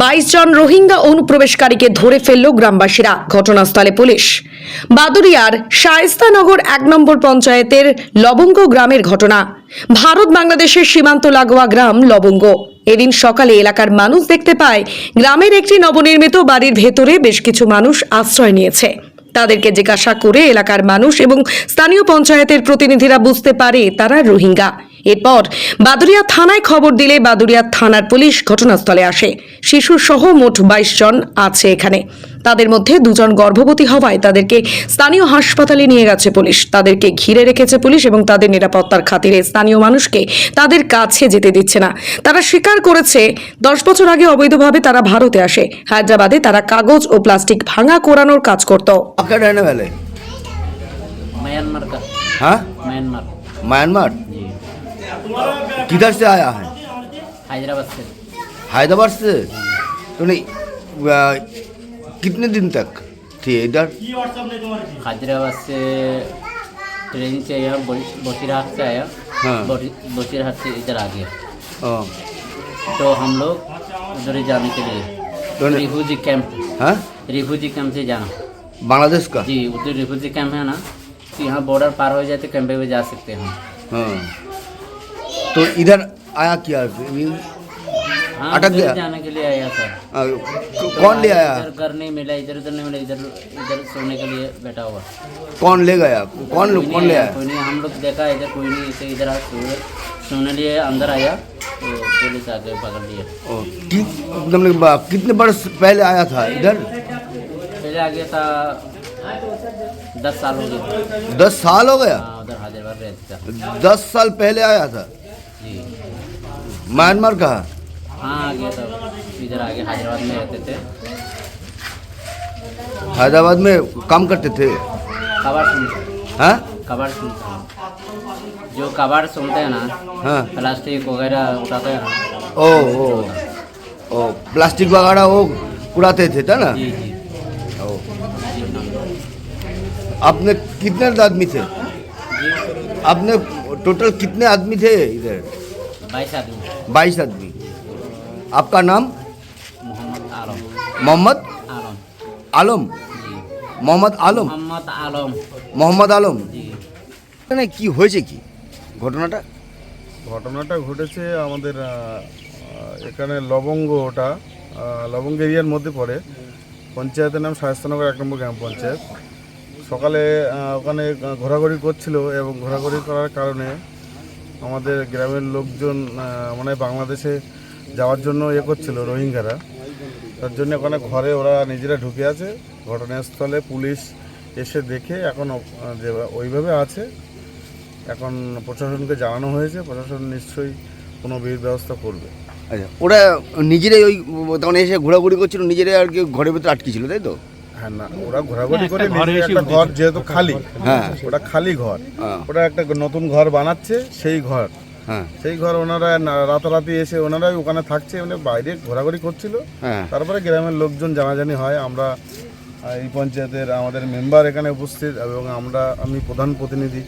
বাইশ জন রোহিঙ্গা অনুপ্রবেশকারীকে ধরে ফেলল গ্রামবাসীরা। ঘটনাস্থলে পুলিশ। বাদুরিয়ার শায়েস্তানগর এক নম্বর পঞ্চায়েতের লবঙ্গ গ্রামের ঘটনা। ভারত বাংলাদেশের সীমান্ত লাগোয়া গ্রাম লবঙ্গ। এদিন সকালে এলাকার মানুষ দেখতে পায়, গ্রামের একটি নবনির্মিত বাড়ির ভেতরে বেশ কিছু মানুষ আশ্রয় নিয়েছে। তাদেরকে জিজ্ঞাসা করে এলাকার মানুষ এবং স্থানীয় পঞ্চায়েতের প্রতিনিধিরা বুঝতে পারে তারা রোহিঙ্গা। এরপর বাদুরিয়া থানায় খবর দিলে বাদুরিয়া থানার পুলিশ ঘটনাস্থলে আসে। শিশু সহ মোট বাইশ জন আছে এখানে। তাদের মধ্যে দুজন গর্ভবতী হওয়ায় তাদেরকে স্থানীয় হাসপাতালে নিয়ে গেছে পুলিশ। তাদেরকে ঘিরে রেখেছে পুলিশ এবং তাদের নিরাপত্তার খাতিরে স্থানীয় মানুষকে তাদের কাছে যেতে দিচ্ছে না। তারা স্বীকার করেছে দশ বছর আগে অবৈধভাবে তারা ভারতে আসে। হায়দ্রাবাদে তারা কাগজ ও প্লাস্টিক ভাঙা কোরানোর কাজ করত। आप किधर से आया है? हैदराबाद से। हैदराबाद से? तो नहीं आ, कितने दिन तक थे इधर? हैदराबाद से ट्रेन से आया बो- बसीरहाट से आया। हाँ। से इधर आ गया। तो हम लोग उधर जाने के लिए। तो रिफ्यूजी कैंप। हाँ? रिफ्यूजी कैंप से जाना। बांग्लादेश का? जी उधर रिफ्यूजी कैंप है ना तो यहाँ बॉर्डर पार हो जाए तो कैंप पे जा सकते हैं हाँ। तो इधर आया क्या? हाँ अटक गया? जाने के लिए आया सर आ, कौन ले आया? इधर घर नहीं मिला इधर उधर नहीं मिला इधर इधर सोने के लिए बैठा हुआ। कौन ले गया? कौन कोई कौन ले आया, कोई नहीं हम लोग देखा इधर कोई नहीं इसे इधर आ- सो- सोने लिए अंदर आया तो पुलिस आके पकड़ लिया। कितने वर्ष पहले आया था इधर? पहले आ गया था दस साल हो गया दस साल हो गया? हाँ उधर हैदराबाद रहता दस साल पहले आया था? म्यांमार का हाँ आ गया था इधर आगे हैदराबाद में रहते थे। हैदराबाद में काम करते थे? कबाड़ सुनते हाँ? कबाड़ सुनते हैं जो कबाड़ सुनते हैं ना हाँ। प्लास्टिक वगैरह उठाते हैं। ना ओ ओ ओ प्लास्टिक वगैरह वो उड़ाते थे था ना? जी जी। ओ। आपने कितने आदमी थे? आपने टोटल कितने आदमी थे इधर? बाईस आदमी। बाईस आदमी आपका नाम मोहम्मद आलम मोहम्मद आलम आलम जी মোহাম্মদ আলম মোহাম্মদ আলম মোহাম্মদ আলম জি এখানে কি হয়েছে কি ঘটনাটা ঘটনাটা ঘটেছে আমাদের আহ, আহ, এখানে লবঙ্গ ওটা আহ, লবঙ্গ এরিয়ার মধ্যে পড়ে পঞ্চায়েতের নাম শায়স্তানগর এক নম্বর গ্রাম পঞ্চায়েত সকালে আহ, ওখানে ঘোরাঘুরি করছিল এবং ঘোরাঘুরি করার কারণে আমাদের গ্রামের লোকজন মানে বাংলাদেশে যাওয়ার জন্য ইয়ে করছিল রোহিঙ্গারা। তার জন্য ওখানে ঘরে ওরা নিজেরা ঢুকে আছে। ঘটনাস্থলে পুলিশ এসে দেখে এখন যে ওইভাবে আছে। এখন প্রশাসনকে জানানো হয়েছে। প্রশাসন নিশ্চয়ই কোনো বিধ ব্যবস্থা করবে। আচ্ছা ওরা নিজেরাই ওই, তখন এসে ঘোরাঘুরি করছিল, নিজেরাই আর কি ঘরের ভিতরে আটকে ছিল, তাই তো? হ্যাঁ না ওরা ঘোরাঘুরি করে নিজের একটা ঘর যেহেতু খালি হ্যাঁ। ওটা খালি ঘর। হ্যাঁ। ওটা একটা নতুন ঘর বানাচ্ছে সেই ঘর। হ্যাঁ। সেই ঘর ওনারা রাতারাতি এসে ওনারাই ওখানে থাকছে মানে বাইরে ঘোরাঘুরি করছিল। হ্যাঁ। তারপরে গ্রামের লোকজন জানাজানি হয় আমরা এই পঞ্চায়েতের আমাদের মেম্বার এখানে উপস্থিত এবং আমরা আমি প্রধান প্রতিনিধি।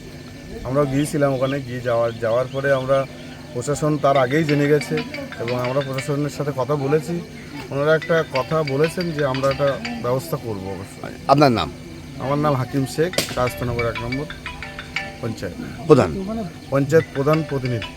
আমরাও গিয়েছিলাম ওখানে গিয়ে যাওয়ার যাওয়ার পরে আমরা প্রশাসন তার আগেই জেনে গেছে এবং আমরা প্রশাসনের সাথে কথা বলেছি। ওনারা একটা কথা বলেছেন যে আমরা একটা ব্যবস্থা করব অবশ্যই। আপনার নাম? আমার নাম হাকিম শেখ শাহস্তানগর এক নম্বর পঞ্চায়েত। প্রধান? পঞ্চায়েত প্রধান প্রতিনিধি।